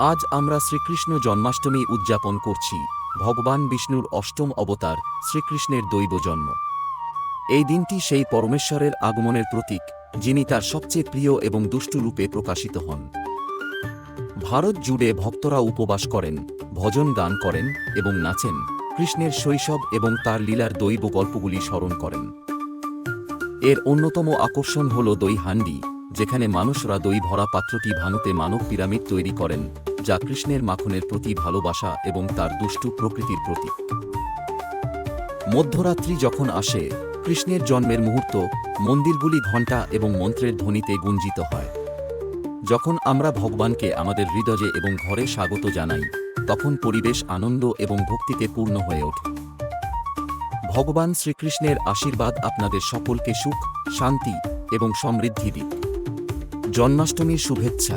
আজ আমরা শ্রীকৃষ্ণ জন্মাষ্টমী উদযাপন করছি, ভগবান বিষ্ণুর অষ্টম অবতার, শ্রীকৃষ্ণের দৈব জন্ম এই দিনটি সেই পরমেশ্বরের আগমনের প্রতীক, যিনি তার সবচেয়ে প্রিয় এবং দুষ্টু রূপে প্রকাশিত হন। ভারত জুড়ে ভক্তরা উপবাস করেন, ভজন গান করেন এবং নাচেন, কৃষ্ণের শৈশব এবং তার লীলার দৈব গল্পগুলি স্মরণ করেন। এর অন্যতম আকর্ষণ হল দই হান্ডি যেখানে মানুষরা দই ভরা পাত্রটি ভানুতে মানব পিরামিড তৈরি করেন, যা কৃষ্ণের মাখনের প্রতি ভালোবাসা এবং তার দুষ্টু প্রকৃতির প্রতীক। মধ্যরাত্রি যখন আসে, কৃষ্ণের জন্মের মুহূর্ত মন্দিরগুলি ঘণ্টা এবং মন্ত্রের ধ্বনিতে গুঞ্জিত হয়। যখন আমরা ভগবানকে আমাদের হৃদয়ে এবং ঘরে স্বাগত জানাই, তখন পরিবেশ আনন্দ এবং ভক্তিতে পূর্ণ হয়ে ওঠে। ভগবান শ্রীকৃষ্ণের আশীর্বাদ আপনাদের সকলকে সুখ, শান্তি এবং সমৃদ্ধি দিক। জন্মাষ্টমীর শুভেচ্ছা।